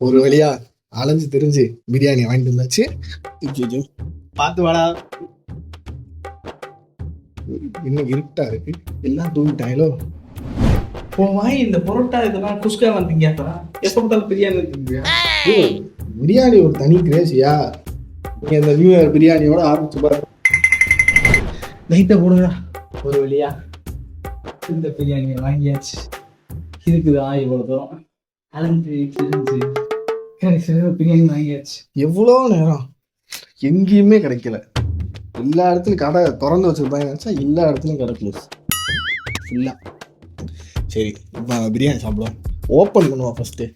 ஒரு வழியா அலைஞ்சு தெரிஞ்சு பிரியாணி வாங்கிட்டு வந்தாச்சு. பார்த்து வாடா. இன்னும் இருட்டா இருக்கு. எல்லாம் தூங்கிட்டாங்களோ இப்போ வாங்கி இந்த பரோட்டா இதெல்லாம் குஸ்கா வந்தீங்க எப்போ பார்த்தாலும் பிரியாணி இருக்குங்க பிரியாணி ஒரு தனி கிரேசியா? நீங்க இந்த நியூ இயர் பிரியாணியோட ஆரம்பிச்சு பாருங்க லைட்டை போடுங்க ஒரு வழியா இந்த பிரியாணியை வாங்கியாச்சு. இருக்குது ஆ இவ்வளோ தூரம். அலைஞ்சு திரிஞ்சு. பிரியாணி வாங்கியாச்சு. எவ்வளோ நேரம்? எங்கேயுமே கிடைக்கல. எல்லா இடத்துலையும் கடை திறந்து வச்சுருப்பாங்க நினச்சா எல்லா இடத்துலையும் கடை க்ளோஸ் சரி இப்போ பிரியாணி சாப்பிடுவோம். ஓப்பன் பண்ணுவோம் ஃபஸ்ட்டு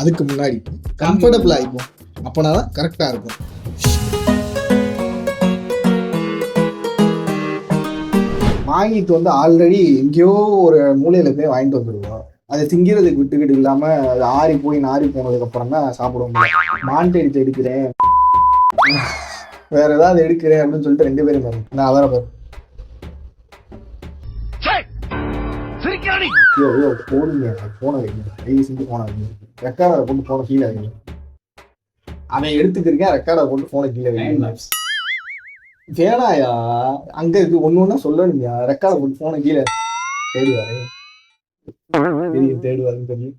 அதுக்கு முன்னாடி கம்ஃபர்டபுள் ஆகிப்போம் அப்போனா தான் கரெக்டாக இருக்கும். வாங்கிட்டு வந்து ஆல்ரெடி எங்கேயோ ஒரு மூலையில் போய் வாங்கிட்டு வந்துருவோம். அதை திங்கிறதுக்கு விட்டுக்கிட்டு இல்லாம அது ஆறி போய் நாறி போனதுக்கு அப்புறம் தான் சாப்பிட முடியும். மாண்டெடுத்து எடுக்கிறேன். வேற ஏதாவது எடுக்கிறேன் அப்படின்னு சொல்லிட்டு ரெண்டு பேரும் பாருங்க நான் அவரை பாரு. ஐயோ ஐயோ போடுங்க போன வைங்க. தயவு செஞ்சு போன வைங்க. ரெக்கார்டரை போட்டு போன கீழே வைங்க அவன் எடுத்துக்கிறேன் ரெக்கார்டரை போட்டு போன கீழே வைங்க வேணாயா? அங்க இருக்கு ஒண்ணு ஒண்ணா சொல்லணும்யா. ரெக்கார்டை போட்டு போன கீழே தேடுவாரு தெரியும் தேடுவாருன்னு தெரியும்.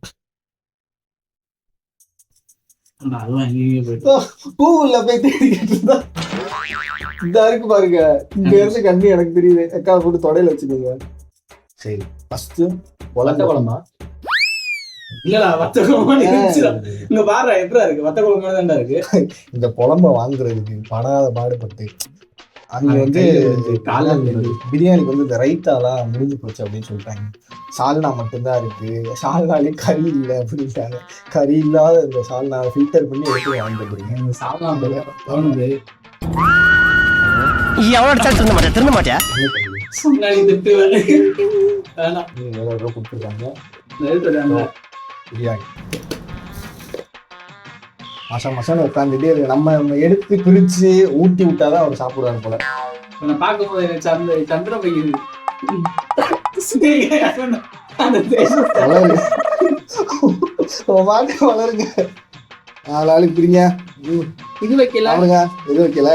கூகுள்ல போய் தேடிக்கிட்டு இருந்தா இந்த இருக்கு பாருங்க. இங்க இருந்து கண்ணு எனக்கு தெரியுது. ரெக்கார்டை போட்டு தொடையில வச்சுக்கோங்க. சரி. ஃபர்ஸ்ட் குழந்தை குழம்பா? இல்லடா வத்த இங்க பாரு எப்படா இருக்கு? வத்த குழம்பு தான்டா இருக்கு. இந்த குழம்ப வாங்குறதுக்கு படாத பாடுபட்டு அங்க அது வந்து. பிரியாணிக்கு வந்து இந்த ரைத்தாலாம் முடிஞ்சு போச்சு அப்படின்னு சொல்லிட்டாங்க. சால்னா மட்டும்தான் இருக்கு. சால்னாலே கறி இல்லை அப்படின்ட்டாங்க. கறி இல்லாத இந்த சால்னா ஃபில்டர் பண்ணி எடுத்து வாங்கிட்டு போறீங்க. இந்த சாப்பிடாம தோணுது. எவ்வளோ அடிச்சாலும் திருந்த மாட்டேன் திருந்த மாட்டியா? என்ன பண்ணுவீங்க? மசம் மசம் உட்காந்துட்டே நம்ம எடுத்து பிரிச்சு ஊட்டி விட்டாதான் அவர் சாப்பிடுவாரு போல. உன்னை பார்க்கும்போது சந்திர சந்திர பையன் வளருங்க. நாலு ஆளுக்கு பிரிங்க. ம், இது வைக்கல. அவனுங்க எது வைக்கல.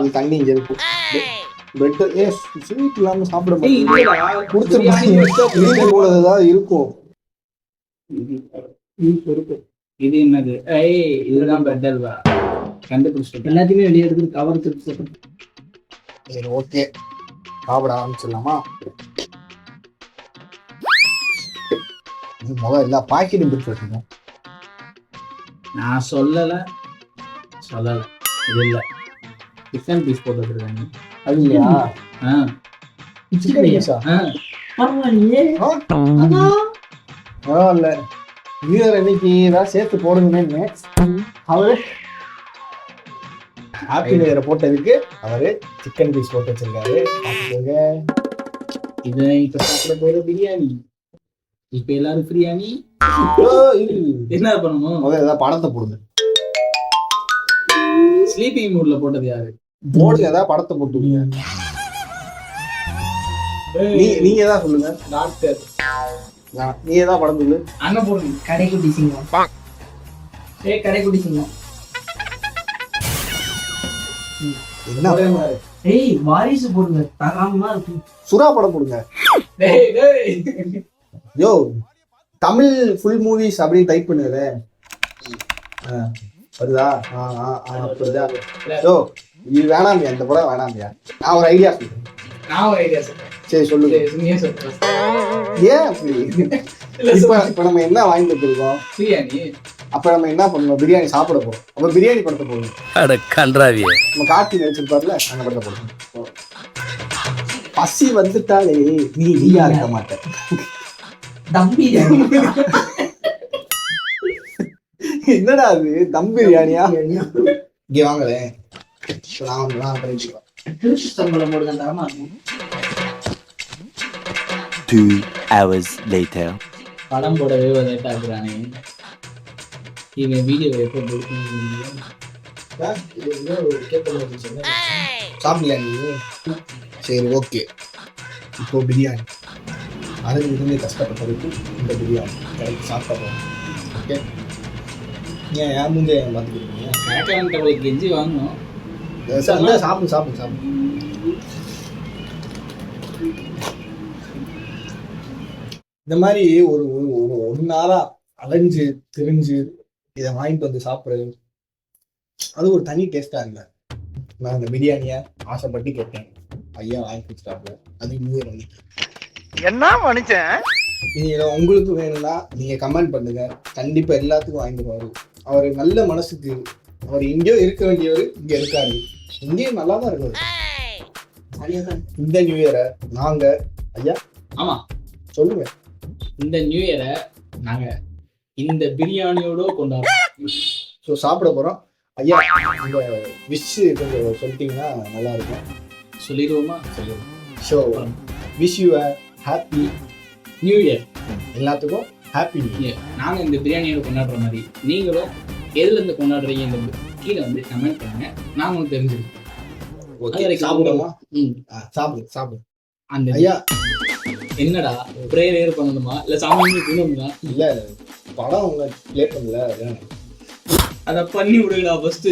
இது தண்ணி இங்க இருக்கு. பெட் ஏ ஸ்வீட் இல்லாம சாப்பிட இல்லடா, கொடுத்துருப்பாங்க இருக்கும். இது என்னது? ஏய் இதுதான் பெட் அல்வா? கண்டுபிடிச்சிட்டு எல்லாத்தையுமே வெளியே எடுத்து கவர் திருப்பி சரி ஓகே சாப்பிட ஆரம்பிச்சிடலாமா? முதல்ல எல்லா பாக்கெட்டும் பிரிச்சு வச்சுக்கணும் நான் சொல்லல. சொல்லல. இது இல்ல. சிக்கன் பீஸ் போட்டு வச்சிருக்காங்க. அது இல்லையா? ஆ. சிக்கன் பீஸா பரவாயில்லையே. பரவாயில்ல. வீரர் அன்னைக்கு ஏதாவது சேர்த்து போடுங்கன்னு அவரு நியூ இயர் போட்டதுக்கு அவரு சிக்கன் பீஸ் போட்டு வச்சிருக்காரு. இது இப்ப சாப்பிட போற பிரியாணி. இப்ப எல்லாரும் பிரியாணி. என்ன பண்ணணும்? முதல்ல ஏதாவது படத்தை போடுங்க. ஸ்லீப்பிங் மூட்ல போட்டது யாரு? போடுங்க ஏதாவது படத்தை போட்டு விடுங்க. நீ நீங்க ஏதாவது சொல்லுங்க. டாக்டர் நீ ஏதாவது படம் சொல்லு. அண்ணன் போடுங்க கடைக்குட்டி சிங்கம். ஏ கடைக்குட்டி சிங்கம். என்ன. ஏய் வாரிசு போடுங்க தரமா இருக்கு. சுறா படம் போடுங்க. டேய் டேய். யோ தமிழ் ஃபுல் மூவிஸ் அப்படி டைப் பண்ணுங்க வருதா? ஆ ஆ ஆ புரியுதா? யோ இது வேணாமியா இந்த படம் வேணாமியா. நான் ஒரு ஐடியா சொல்றேன். நான் ஒரு ஐடியா சொல்றேன். சரி சொல்லுங்க. சரி, நீயே சொல்றேன். ஏன் அப்படி? இப்ப. இப்ப நம்ம என்ன வாங்கி வச்சிருக்கோம் பிரியாணி. அப்ப நம்ம என்ன பண்ணுவோம் பிரியாணி சாப்பிட போறோம். அப்ப பிரியாணி படத்தை போடுவோம் அட கன்றாவியே. நம்ம கார்த்தி நடிச்சிருப்பார்ல அந்த படத்தை போடுவோம் பசி வந்துட்டாலே நீ நீயா இருக்க மாட்ட. தம்பி என்னடா அது? தம் பிரியாணியா? இங்க வாங்களேன். இப்ப நான் வந்து- நான் பண்ணிக்கலாம் திருச்சி சம்பளம் இருக்கும் Two hours later. படம் போடவே லேட் ஆகுறானே இவன் வீடியோ எப்போ சாப்பிடலையா நீ சரி ஓகே இப்போ பிரியாணி. அதில் இருந்து கஷ்டப்பட்டதுக்கு இந்த பிரியாணி கிடைக்கு சாப்பிட போகிறோம் ஓகே ஏன் மூஞ்சே ஏன் பார்த்துக்கிறீங்க கேட்கறவங்களுக்கு கெஞ்சி வாங்கணும். சார் சாப்பிடு சாப்பிடு சாப்பிடு. இந்த மாதிரி ஒரு ஒரு ஒரு நாளா அலைஞ்சு திரிஞ்சு இதை வாங்கிட்டு வந்து சாப்பிடுறது அது ஒரு தனி டேஸ்டா இல்லை. நான் இந்த பிரியாணியை ஆசைப்பட்டு கேட்டேன். ஐயா வாங்கி கொடுத்துட்டாப்புல. அது இயர் அன்னைக்கு என்ன மனுஷன்? நீங்க உங்களுக்கு வேணும்னா நீங்க கமெண்ட் பண்ணுங்க. கண்டிப்பா எல்லாத்துக்கும் வாங்கிடுவாரு அவர் நல்ல மனசுக்கு அவர் எங்கேயோ இருக்க வேண்டியவர் இங்க இருக்காரு. இங்கேயும் நல்லா தான் இருக்காரு இந்த நியூ இயரை நாங்க ஐயா ஆமா. சொல்லுங்க. இந்த நியூ இயரை நாங்க இந்த பிரியாணியோட கொண்டாடுறோம். ஸோ சாப்பிட போறோம். ஐயா உங்க விஷ் கொஞ்சம் சொல்லிட்டீங்கன்னா நல்லா இருக்கும். சொல்லிடுவோமா? So wish you happy new year எல்லாத்துக்கும் ஹாப்பி நியூ இயர் நாங்க இந்த பிரியாணியோட கொண்டாடுற மாதிரி நீங்களும் எதுல இருந்து கொண்டாடுறீங்க இந்த கீழே வந்து கமெண்ட் பண்ணுங்க. நாங்க உங்களுக்கு தெரிஞ்சுக்கோம் சாப்பிடுமா ம். சாப்பிடு சாப்பிடு. அந்த ஐயா. என்னடா பிரேயர் பண்ணணுமா? இல்ல சாமி கும்பிடணுமா இல்ல படம் உங்க ப்ளே பண்ணல அதான். அத பண்ணி விடுங்கடா ஃபர்ஸ்ட்